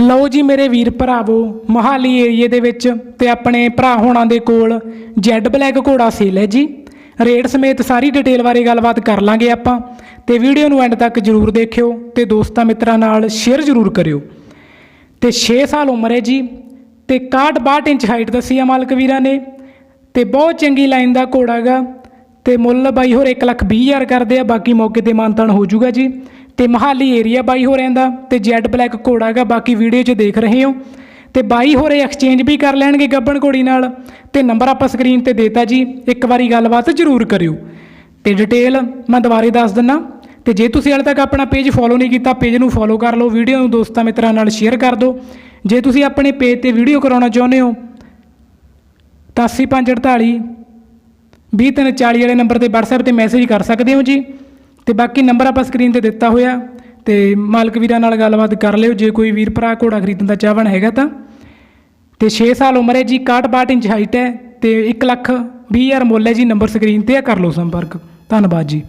ਲਓ ਜੀ ਮੇਰੇ ਵੀਰ ਭਰਾਵੋ, ਮੋਹਾਲੀ ਏਰੀਏ ਦੇ ਵਿੱਚ ਤੇ ਆਪਣੇ ਭਰਾ ਹੋਣਾ ਦੇ ਕੋਲ ਜੈਡ ਬਲੈਕ ਘੋੜਾ ਸੇਲ ਹੈ ਜੀ। ਰੇਟ ਸਮੇਤ ਸਾਰੀ ਡਿਟੇਲ ਬਾਰੇ ਗੱਲਬਾਤ ਕਰ ਲਾਂਗੇ ਆਪਾਂ ਤੇ ਵੀਡੀਓ ਨੂੰ ਐਂਡ ਤੱਕ ਜਰੂਰ ਦੇਖਿਓ ਤੇ ਦੋਸਤਾਂ ਮਿੱਤਰਾਂ ਨਾਲ ਸ਼ੇਅਰ ਜਰੂਰ ਕਰਿਓ। ਤੇ 6 ਸਾਲ ਉਮਰ ਹੈ ਜੀ ਤੇ 61 62 ਇੰਚ ਹਾਈਟ ਦੱਸੀ ਆ ਮਾਲਕ ਵੀਰਾਂ ਨੇ ਤੇ ਬਹੁਤ ਚੰਗੀ ਲਾਈਨ ਦਾ ਘੋੜਾ ਗਾ ਤੇ ਮੁੱਲ ਬਾਈ ਹੋਰ 1 ਲੱਖ 20 ਹਜ਼ਾਰ ਕਰਦੇ ਆ, ਬਾਕੀ ਮੌਕੇ ਤੇ ਮਾਨਤਾਨ ਹੋ ਜਾਊਗਾ ਜੀ। ਤੇ ਮਹਾਲੀ ਏਰੀਆ ਬਾਈ ਹੋ ਰਹਿੰਦਾ ਤੇ ਜੈਡ ਬਲੈਕ ਘੋੜਾ ਗਾ ਬਾਕੀ ਵੀਡੀਓ 'ਚ ਦੇਖ ਰਹੇ ਹੋ। ਤੇ ਬਾਈ ਹੋਰੇ ਐਕਸਚੇਂਜ ਵੀ ਕਰ ਲੈਣਗੇ ਗੱਬਣ ਘੋੜੀ ਨਾਲ। ਤੇ ਨੰਬਰ ਆਪਾਂ ਸਕਰੀਨ ਤੇ ਦੇਤਾ ਜੀ, ਇੱਕ ਵਾਰੀ ਗੱਲਬਾਤ ਜ਼ਰੂਰ ਕਰਿਓ। ਤੇ ਡਿਟੇਲ ਮੈਂ ਦੁਬਾਰੇ ਦੱਸ ਦਿੰਨਾ। ਤੇ ਜੇ ਤੁਸੀਂ ਹਾਲੇ ਤੱਕ ਆਪਣਾ ਪੇਜ ਫੋਲੋ ਨਹੀਂ ਕੀਤਾ ਪੇਜ ਨੂੰ ਫੋਲੋ ਕਰ ਲਓ ਵੀਡੀਓ ਨੂੰ ਦੋਸਤਾਂ ਮਿੱਤਰਾਂ ਨਾਲ ਸ਼ੇਅਰ ਕਰ ਦਿਓ। ਜੇ ਤੁਸੀਂ ਆਪਣੇ ਪੇਜ ਤੇ ਵੀਡੀਓ ਕਰਾਉਣਾ ਚਾਹੁੰਦੇ ਹੋ, ਤਾਂ 8548 2340 ਵਾਲੇ ਨੰਬਰ ਤੇ WhatsApp ਤੇ ਮੈਸੇਜ ਕਰ ਸਕਦੇ ਹੋ ਜੀ। ਤੇ ਬਾਕੀ ਨੰਬਰ ਆਪਾਂ ਸਕਰੀਨ ਤੇ ਦਿੱਤਾ ਹੋਇਆ, ਤੇ ਮਾਲਕ ਵੀਰਾਂ ਨਾਲ ਗੱਲਬਾਤ ਕਰ ਲਿਓ, ਜੇ ਕੋਈ ਵੀਰ ਭਰਾ ਘੋੜਾ ਖਰੀਦਣ ਦਾ ਚਾਹਵਣ ਹੈਗਾ ਤਾਂ। ਤੇ 6 ਸਾਲ ਉਮਰ ਹੈ ਜੀ 61 ਇੰਚ ਹਾਈਟ ਹੈ, ਤੇ 1 ਲੱਖ 20 ਹਜ਼ਾਰ ਮੁੱਲ ਹੈ ਜੀ, ਨੰਬਰ ਸਕਰੀਨ ਤੇ ਆ, ਕਰ ਲਓ ਸੰਪਰਕ। ਧੰਨਵਾਦ ਜੀ।